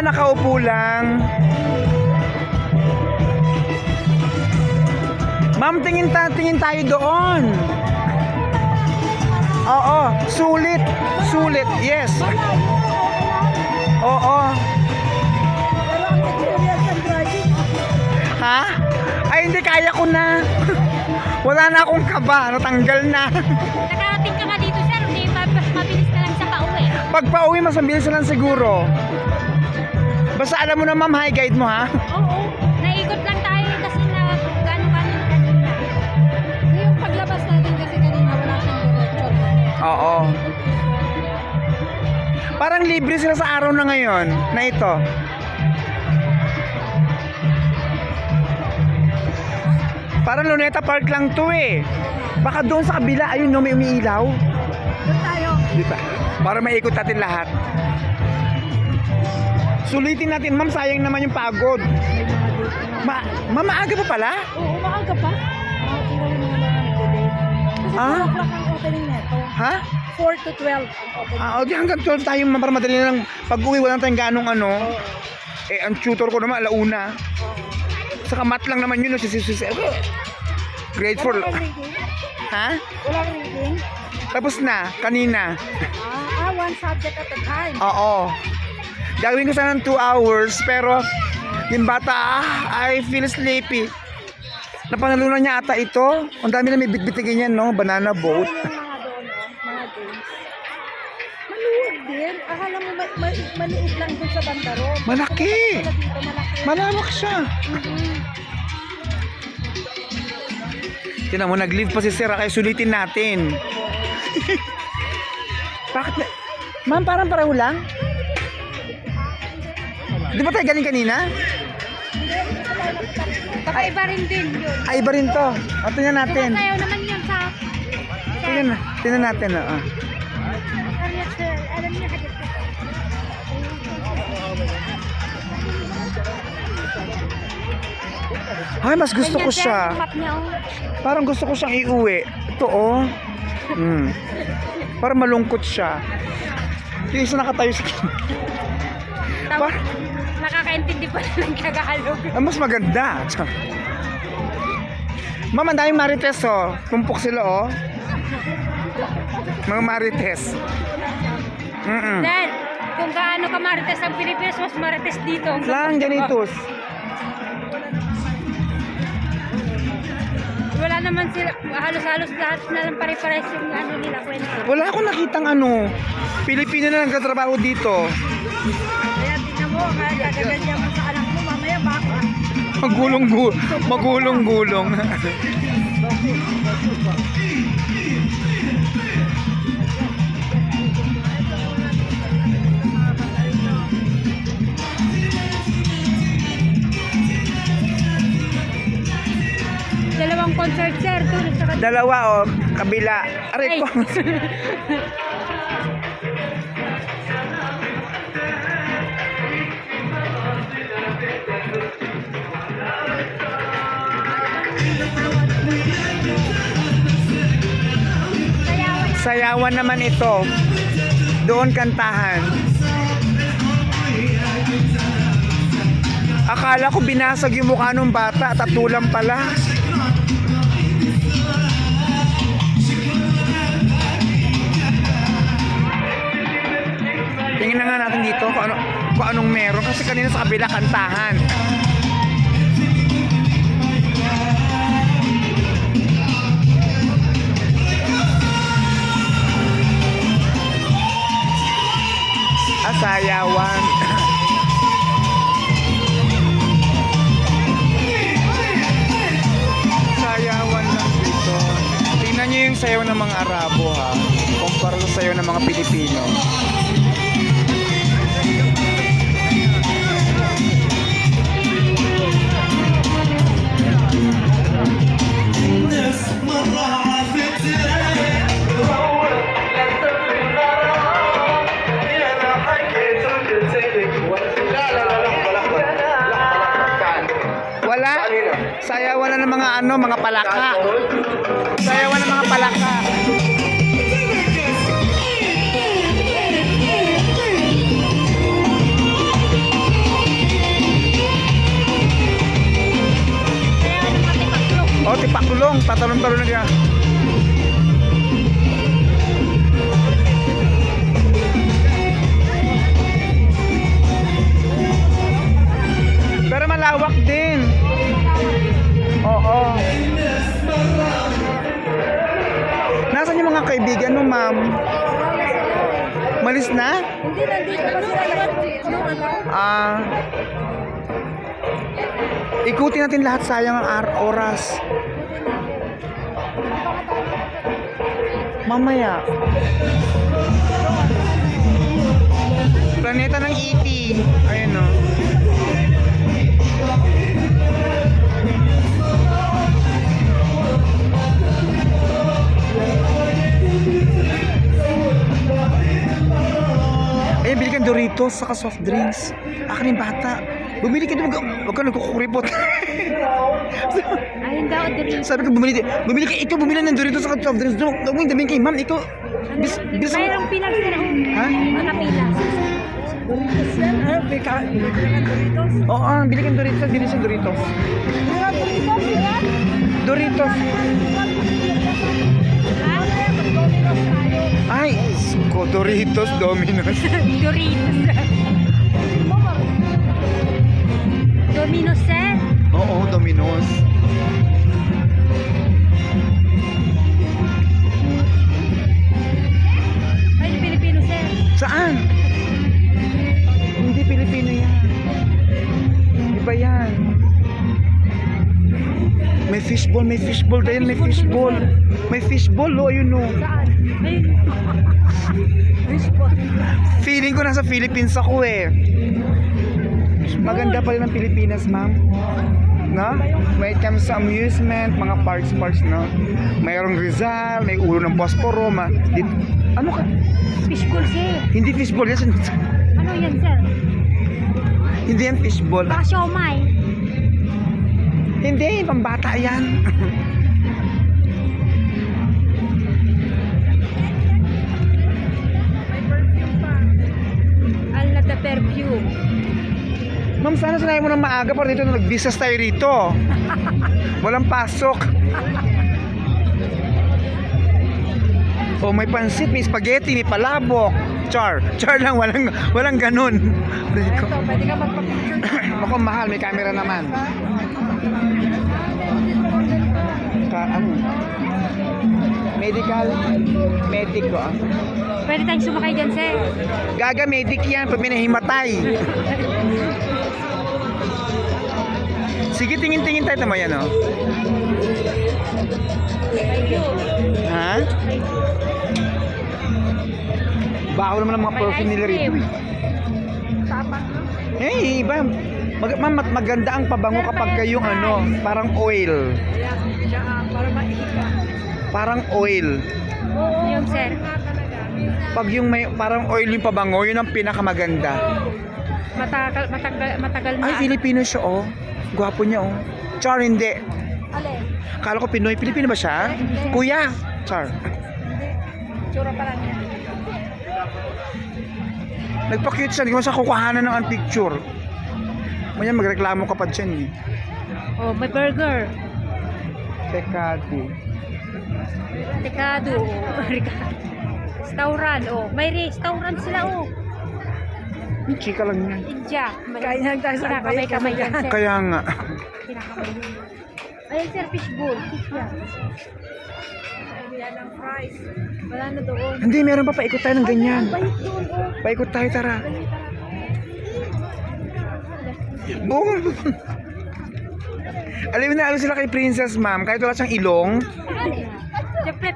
nakaupo lang. Ma'am, tingin, ta tingin tayo doon. Oo, sulit. Sulit, yes. Oo. Ha? Ay, hindi kaya ko na. Wala na akong kaba, natanggal na. Nakarating ka nga dito, sir. Hindi, mabilis na lang sa pauwi. Pag pauwi, mas mabilis na lang siguro. Basta alam mo na ma'am, hi guide mo ha. Oo. Naikot lang tayo kasi na gano'n-gano'n kanina. yung paglabas natin kasi kanina wala siyang diretso. Oo. Parang libre sila sa araw na ngayon na ito. Parang Luneta Park lang to eh. Baka doon sa kabila, ayun no, may umiilaw. Doon tayo. Di ba? Para maikot natin lahat. Sulitin natin, ma'am, sayang naman yung pagod. Ma ma'am, maaga pa pala? Oo, maaga pa. Mga mga. Kasi Ah? 4 o'clock ang opening neto. Ha? 4 to 12 ang opening. Ah, o di hanggang 12 tayo, ma'am, para madali lang. Pag uwi, wala tayong ganong ano. Oo. Eh, ang tutor ko naman, alauna. Saka mat lang naman yun, no, si si si si- Grade 4. Wala kang reading? Ha? Wala kang reading? Tapos na, kanina. Ah, ah, one subject at a time. Oo. Gagawin ko sana ng 2 hours, pero yung bata, ah, I feel sleepy. Napanalunan niya ata ito. Ang dami na may bitbitigin yan, no? Banana boat. Din. Akala mo ma- ma- maliit lang dun sa bandaro. Malaki. Malawak siya. Mhm. Tinan mo, nag-leave pa si Sir, kaya sulitin natin. Bakit? Ma'am, parang pareho lang. Di ba tayo galing kanina? Kakaiba rin din yun. Ay, iba rin to. O, tingnan natin. Sumasayaw naman yun sa... Tingnan, tingnan natin, oo. Alam niya, sir. Alam niya, hadit ko. Ay, mas gusto ko Ganyan, sir, siya. yung map niya, oh. Parang gusto ko siyang iuwi. Ito, oh. Hmm. Parang malungkot siya. Yung isa nakatayo sa Tapos, Ba- nakakaintindi pa ng Tagalog. Ah, mas maganda. Ma'am, ang daming marites, oh. Tumpok sila, oh. Mga marites. Mm-mm. Dahil, kung gaano ka marites ang Pilipinas, mas marites dito. Lang, ganitos. Wala naman sila, halos-halos lahat na lang pare-pares yung ano nila kwento. Wala akong nakitang ano. Pilipino na nagtatrabaho dito. Kaya tingnan mo, sa anak mo, mamaya baka. Magulong-gulong. Magulong-gulong. Dalawang concert, sir. Tulad sa kanila. Dalawa, oh. Kabila. Aray Ay. ko. Sayawan naman ito. Doon kantahan. Akala ko binasag yung mukha ng bata, tatulang pala. Tingnan na nga natin dito kung, ano, kung anong meron. Kasi kanina sa kabila kantahan. Asayawan. Sayawan lang dito. Tingnan nyo yung sayaw ng mga Arabo ha. Kumpara sa sayaw ng mga Pilipino. taro na niya pero malawak din. Oo. Nasan yung mga kaibigan mo ma'am? Malis na? hindi nandito ano? ah. Ikutin natin lahat sayang ang oras. Mamaya. Planeta ng E.T. Ayun oh. o. Ayun, bili kang Doritos saka soft drinks. Akin yung bata. Bumili ka doon. Huwag ka nagkukuripot. Ayun daw, Doritos. Sabi ko, bumili, bumili ka. Ikaw bumili ng Doritos saka soft drinks. Huwag mo yung dabihin kay ma'am. Ikaw, bis, bis, Mayroong pilang sila. Ha? Mga pilang. Doritos yan. Ano, may ka- may ka- Doritos. Oo, ah, bili kang Doritos. Bili siyang Doritos. Doritos yan. Doritos. Ay, ko Doritos, Domino's. Doritos. Domino set. Oo, Domino's. Ay, Pilipino set. Saan? Hindi Pilipino yan. Iba yan. May fishball, may fishball din, may fishball. May fishball, oh, yun oh. Saan? Ayun. Feeling ko nasa Philippines ako eh. Maganda pa rin ang Pilipinas, ma'am. No? When it comes to amusement, mga parks, parks, no? Mayroong Rizal, may ulo ng Posporo, ma... Di, ano ka? Fishbowl sir. Hindi fishball yan. Ano yan sir? Hindi yan fishball. Baka siomay. Hindi, pambata yan. Perfume. Ma'am, sana sinabi mo ng maaga para dito na nag-business tayo rito. Walang pasok. Oh, may pansit, may spaghetti, may palabok. Char. Char lang, walang, walang ganun. Ito, pwede ka magpa-picture. Ako, mahal, may camera naman. Ka, ano? Medical, medico. ah. Pwede tayong sumakay dyan sir. Gaga, medic yan pag may nahimatay. Sige, tingin-tingin tayo tama yan, oh. Ha? Baho naman ang mga perfume nila rito. eh. Hey, iba. Mag, mat- maganda ang pabango kapag kayong ano, parang oil. Parang oil. Yung sir. Pag yung may parang oil yung pabango, yun ang pinakamaganda. Matagal, matagal, matagal na. Ay, Filipino siya, oh. Gwapo niya, oh. Char, hindi. Alin? Kala ko Pinoy. Pilipino ba siya? Kuya! Char. Hindi. Tsura pa lang yan. Nagpa-cute siya. Hindi ko siya kukuhanan ng picture. Manya, magreklamo ka pa dyan, eh. Oh, may burger. Pekado. Ricado. Oh. Ricado. Restaurant. Oh. May restaurant sila. Oh. Chika lang yan. India. Kain lang tayo sa Kinakamay-kamay yan, sir. Kaya nga. Kinakamay yan. Ayun, sir, fishbowl. Fish yan. Yan ang fries. Wala na doon. Hindi, meron pa. Paikot tayo ng ganyan. Oh. Paikot tayo, tara. Oo. Alam mo na, alam sila kay Princess, ma'am. Kahit wala siyang ilong,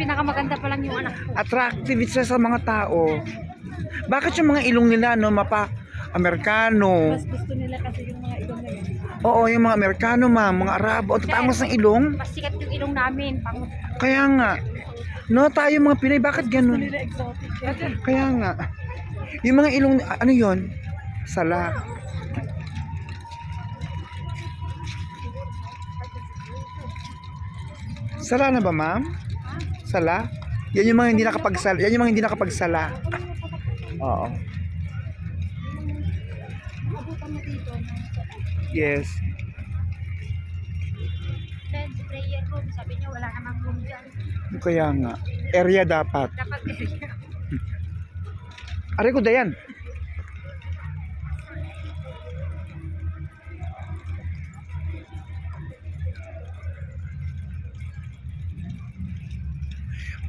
pinakamaganda pa lang yung anak ko. attractive siya sa mga tao. Bakit yung mga ilong nila, no, mapa, Amerikano. Mas gusto nila kasi yung mga ilong yun. Oo, yung mga Amerikano, ma'am, mga Arabo. Ang tatangos ng ilong. Mas sikat yung ilong namin. Pang Kaya nga. No, tayo mga Pinay, bakit ganun? Nila exotic yan. Kaya nga. Yung mga ilong, ano yon? Sala. Sala na ba, ma'am? Sala? Yan yung mga hindi nakapagsala. Yan yung mga hindi nakapagsala. Oo. Yes. men's prayer room. Sabi niya, wala namang room dyan. Kaya nga. Area dapat. Dapat Aray ko, Dayan.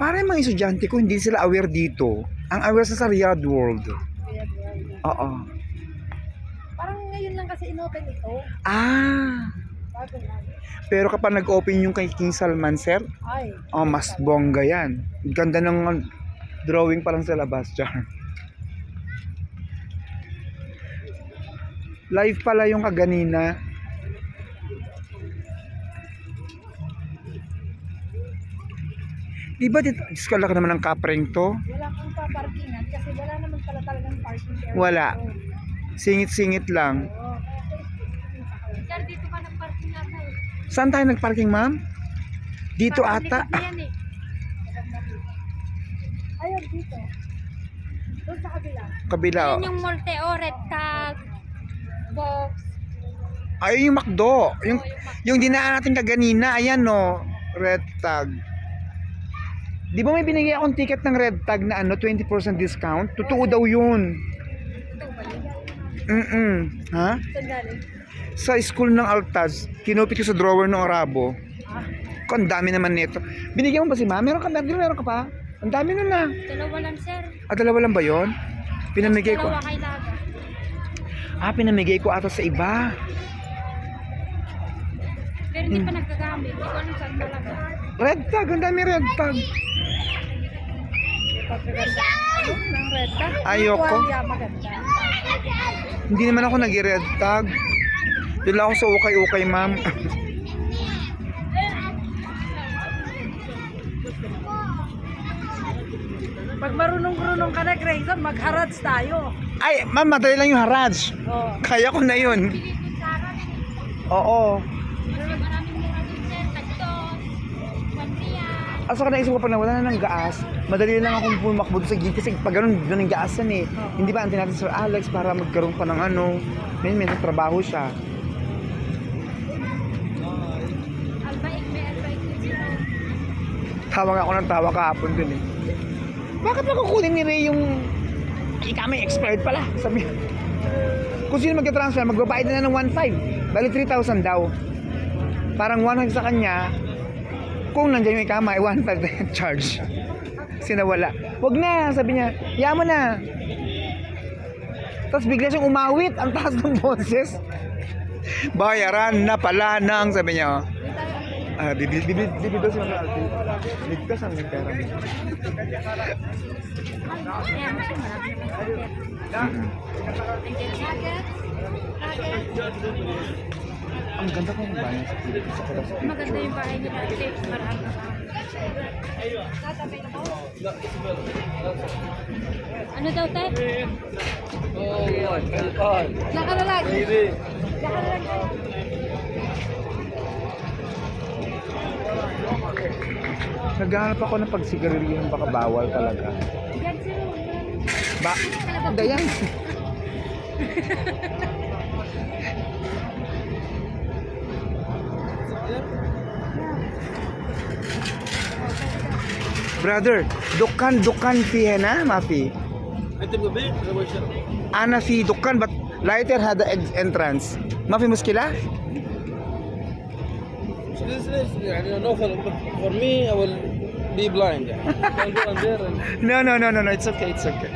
Para yung mga estudyante ko, hindi sila aware dito. Ang aware sa sa Riyadh World. Oo. Parang ngayon lang kasi inopen ito. Ah. Bago lang. Pero kapag nag-open yung kay King Salman, sir, Ay. oh, mas bongga yan. Ganda ng drawing pa lang sa labas, Char. Live pala yung kaganina. Di ba dito, Diyos ko, laki naman ng kapring to? Wala kang paparkingan kasi wala naman pala talagang parking area. Wala. Singit-singit lang. Sir, dito ka ng parking ata eh. Saan tayo nagparking, ma'am? Dito Parang ata. likod na yan eh. Ayun, dito. Doon sa kabila. Kabila. oh. Yan yung multe o red tag, box. Ay, yung McDo. Yung, yung dinaan natin kaganina, ayan no. Red tag. Di ba may binigay akong ticket ng red tag na ano, 20% discount? Totoo daw yun. Mm Ha? Sa school ng Altaz, kinupit ko sa drawer ng Arabo. Ah, Ko, ang dami naman nito. Binigyan mo ba si ma? Meron ka, meron, meron ka pa? Ang dami nun na. Dalawa lang sir. Ah, dalawa lang ba yon? Pinamigay ko. Dalawa kay Laga. Ah, pinamigay ko ata sa iba. Pero hindi Hmm. pa nagagamit. Hindi ko alam saan talaga. Red tag, ang dami red tag. Ayoko. Hindi naman ako nag-red tag. Doon lang ako sa ukay-ukay, ma'am. Pag marunong-runong ka na, Grayson, mag-harats tayo. Ay, ma'am, madali lang yung haraj. Oo. Kaya ko na yun. Oo. Maraming mura din sir. Tagtos. Panriyan. Asa ka naisip ko pa na wala na ng gaas, madali lang akong pumakbo sa gate kasi pag ganun, doon ang gaasan eh. Hindi ba, antin natin Sir Alex para magkaroon pa ng ano, may may trabaho siya. Tawag ako ng tawa kahapon dun eh. Bakit nakukunin ni Ray yung ika may expired pala? Sabi Kung sino magka-transfer, magbabayad na ng 1.5. Bali 3,000 daw. Parang 100 sa kanya. Kung nandiyan yung ikama, ay 1.5 na yung charge. Sinawala. Wag na, sabi niya. Mo na. Tapos bigla siyang umawit. Ang taas ng boses. Bayaran na pala ng, sabi niya. oh. Ah, bibili bibili bibili daw si Mama Alfie. Ligtas ang pera. Sir. Mm. Nuggets. Nuggets. Ang ganda ko ng bayan sa Pilipinas sa Kalas. Maganda yung bahay nila. Kasi marami. Ano daw, Ted? Diyan ka na lang. Diyan ka na lang. Naghahanap ako ng pagsigarilyo baka bawal talaga. Ba? Dayan. Brother, dukkan dukkan fee hai na maafi. Ana fi dukkan but lighter had the entrance. ما في for me I will be blind. no no no no no it's okay it's okay.